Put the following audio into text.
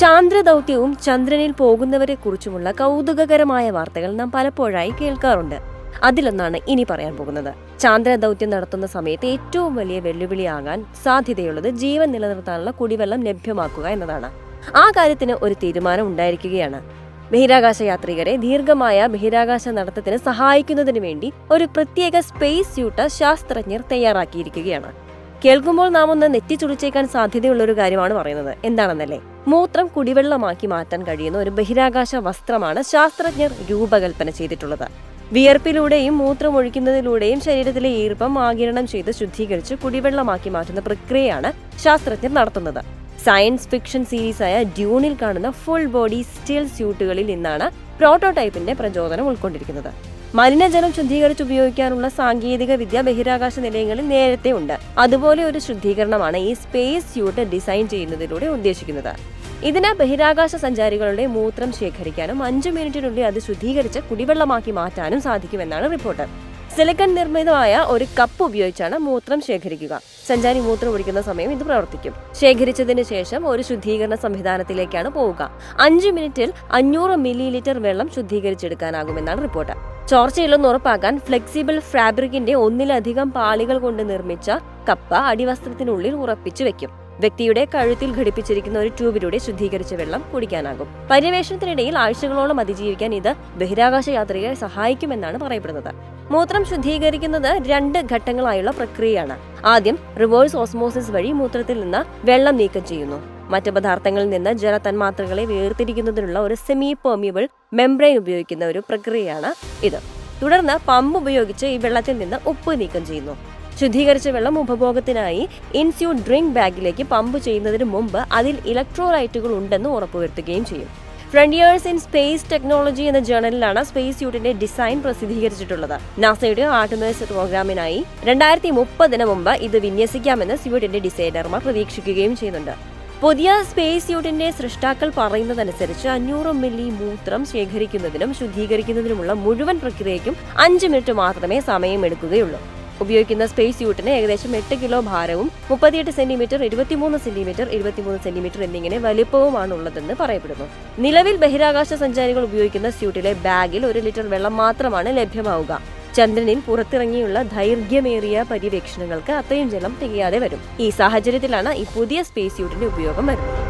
ചാന്ദ്രദൗത്യവും ചന്ദ്രനിൽ പോകുന്നവരെ കുറിച്ചുമുള്ള കൗതുകകരമായ വാർത്തകൾ നാം പലപ്പോഴായി കേൾക്കാറുണ്ട്. അതിലൊന്നാണ് ഇനി പറയാൻ പോകുന്നത്. ചാന്ദ്രദൗത്യം നടത്തുന്ന സമയത്ത് ഏറ്റവും വലിയ വെല്ലുവിളിയാകാൻ സാധ്യതയുള്ളത് ജീവൻ നിലനിർത്താനുള്ള കുടിവെള്ളം ലഭ്യമാക്കുക എന്നതാണ്. ആ കാര്യത്തിന് ഒരു തീരുമാനം ഉണ്ടായിരിക്കുകയാണ്. ബഹിരാകാശ യാത്രികരെ ദീർഘമായ ബഹിരാകാശ നടത്തത്തിന് സഹായിക്കുന്നതിന് വേണ്ടി ഒരു പ്രത്യേക സ്പേസ് സ്യൂട്ട് ശാസ്ത്രജ്ഞർ തയ്യാറാക്കിയിരിക്കുകയാണ്. കേൾക്കുമ്പോൾ നാം ഒന്ന് നെറ്റിച്ചുളിച്ചേക്കാൻ സാധ്യതയുള്ള ഒരു കാര്യമാണ് പറയുന്നത്. എന്താണെന്നല്ലേ? മൂത്രം കുടിവെള്ളമാക്കി മാറ്റാൻ കഴിയുന്ന ഒരു ബഹിരാകാശ വസ്ത്രമാണ് ശാസ്ത്രജ്ഞർ രൂപകൽപ്പന ചെയ്തിട്ടുള്ളത്. വിയർപ്പിലൂടെയും മൂത്രം ഒഴിക്കുന്നതിലൂടെയും ശരീരത്തിലെ ഈർപ്പം ആകിരണം ചെയ്ത് ശുദ്ധീകരിച്ച് കുടിവെള്ളമാക്കി മാറ്റുന്ന പ്രക്രിയയാണ് ശാസ്ത്രജ്ഞർ നടത്തുന്നത്. സയൻസ് ഫിക്ഷൻ സീരീസായ ഡ്യൂണിൽ കാണുന്ന ഫുൾ ബോഡി സ്റ്റീൽ സ്യൂട്ടുകളിൽ നിന്നാണ് പ്രോട്ടോടൈപ്പിന്റെ പ്രചോദനം ഉൾക്കൊണ്ടിരിക്കുന്നത്. മലിനജലം ശുദ്ധീകരിച്ച് ഉപയോഗിക്കാനുള്ള സാങ്കേതിക വിദ്യ ബഹിരാകാശ നിലയങ്ങളിൽ നേരത്തെ ഉണ്ട് അതുപോലെ ഒരു ശുദ്ധീകരണമാണ് ഈ സ്പേസ് സ്യൂട്ട് ഡിസൈൻ ചെയ്യുന്നതിലൂടെ ഉദ്ദേശിക്കുന്നത്. ഇതിന് ബഹിരാകാശ സഞ്ചാരികളുടെ മൂത്രം ശേഖരിക്കാനും അഞ്ചു മിനിറ്റിനുള്ളിൽ അത് ശുദ്ധീകരിച്ച് കുടിവെള്ളമാക്കി മാറ്റാനും സാധിക്കുമെന്നാണ് റിപ്പോർട്ട്. സിലിക്കൺ നിർമ്മിതമായ ഒരു കപ്പ് ഉപയോഗിച്ചാണ് മൂത്രം ശേഖരിക്കുക. സഞ്ചാരി മൂത്രം ഒഴിക്കുന്ന സമയം ഇത് പ്രവർത്തിക്കും. ശേഖരിച്ചതിന് ശേഷം ഒരു ശുദ്ധീകരണ സംവിധാനത്തിലേക്കാണ് പോവുക. അഞ്ച് മിനിറ്റിൽ അഞ്ഞൂറ് മില്ലി ലിറ്റർ വെള്ളം ശുദ്ധീകരിച്ചെടുക്കാനാകുമെന്നാണ് റിപ്പോർട്ട്. ചോർച്ചയില്ലെന്ന് ഉറപ്പാക്കാൻ ഫ്ലെക്സിബിൾ ഫാബ്രിക്കിന്റെ ഒന്നിലധികം പാളികൾ കൊണ്ട് നിർമ്മിച്ച കപ്പ അടിവസ്ത്രത്തിനുള്ളിൽ ഉറപ്പിച്ചു വെക്കും. വ്യക്തിയുടെ കഴുത്തിൽ ഘടിപ്പിച്ചിരിക്കുന്ന ഒരു ട്യൂബിലൂടെ ശുദ്ധീകരിച്ച വെള്ളം കുടിക്കാനാകും. പര്യവേഷണത്തിനിടയിൽ ആഴ്ചകളോളം അതിജീവിക്കാൻ ഇത് ബഹിരാകാശ യാത്രികരെ സഹായിക്കുമെന്നാണ് പറയപ്പെടുന്നത്. മൂത്രം ശുദ്ധീകരിക്കുന്നത് രണ്ട് ഘട്ടങ്ങളായുള്ള പ്രക്രിയയാണ്. ആദ്യം റിവേഴ്സ് ഓസ്മോസിസ് വഴി മൂത്രത്തിൽ നിന്ന് വെള്ളം നീക്കം ചെയ്യുന്നു. മറ്റ് പദാർത്ഥങ്ങളിൽ നിന്ന് ജലതന്മാത്രകളെ വേർതിരിക്കുന്നതിനുള്ള ഒരു സെമി പെർമിയബിൾ മെംബ്രെയിൻ ഉപയോഗിക്കുന്ന ഒരു പ്രക്രിയയാണ് ഇത്. തുടർന്ന് പമ്പ് ഉപയോഗിച്ച് ഈ വെള്ളത്തിൽ നിന്ന് ഉപ്പ് നീക്കം ചെയ്യുന്നു. ശുദ്ധീകരിച്ച വെള്ളം ഉപഭോഗത്തിനായി ഇൻസ്യൂ ഡ്രിങ്ക് ബാഗിലേക്ക് പമ്പ് ചെയ്യുന്നതിന് മുമ്പ് അതിൽ ഇലക്ട്രോലൈറ്റുകൾ ഉണ്ടെന്ന് ഉറപ്പുവരുത്തുകയും ചെയ്യും. ഫ്രണ്ടിയേഴ്സ് ഇൻ സ്പേസ് ടെക്നോളജി എന്ന ജേണലിലാണ് സ്പേസ് സ്യൂട്ടിന്റെ ഡിസൈൻ പ്രസിദ്ധീകരിച്ചിട്ടുള്ളത്. നാസയുടെ ആർട്ടിമിസ് പ്രോഗ്രാമിനായി രണ്ടായിരത്തി മുപ്പതിന് മുമ്പ് ഇത് വിന്യസിക്കാമെന്ന് സ്യൂട്ടിന്റെ ഡിസൈനർമാർ പ്രതീക്ഷിക്കുകയും ചെയ്യുന്നുണ്ട്. പുതിയ സ്പേസ് സ്യൂട്ടിന്റെ സൃഷ്ടാക്കൾ പറയുന്നതനുസരിച്ച് അഞ്ഞൂറ് മില്ലി മൂത്രം ശേഖരിക്കുന്നതിനും ശുദ്ധീകരിക്കുന്നതിനുമുള്ള മുഴുവൻ പ്രക്രിയയ്ക്കും അഞ്ച് മിനിറ്റ് മാത്രമേ സമയമെടുക്കുകയുള്ളൂ. ഉപയോഗിക്കുന്ന സ്പേസ് സ്യൂട്ടിന് ഏകദേശം എട്ട് കിലോ ഭാരവും മുപ്പത്തിയെട്ട് സെന്റിമീറ്റർ ഇരുപത്തിമൂന്ന് സെന്റിമീറ്റർ ഇരുപത്തിമൂന്ന് സെന്റിമീറ്റർ എന്നിങ്ങനെ വലിപ്പവുമാണ് ഉള്ളതെന്ന് പറയപ്പെടുന്നു. നിലവിൽ ബഹിരാകാശ സഞ്ചാരികൾ ഉപയോഗിക്കുന്ന സ്യൂട്ടിലെ ബാഗിൽ ഒരു ലിറ്റർ വെള്ളം മാത്രമാണ് ലഭ്യമാവുക. ചന്ദ്രനിൽ പുറത്തിറങ്ങിയുള്ള ദൈർഘ്യമേറിയ പര്യവേക്ഷണങ്ങൾക്ക് അത്രയും ജലം തികയാതെ വരും. ഈ സാഹചര്യത്തിലാണ് ഈ പുതിയ സ്പേസ് യൂട്ടിന്റെ ഉപയോഗം വരുന്നത്.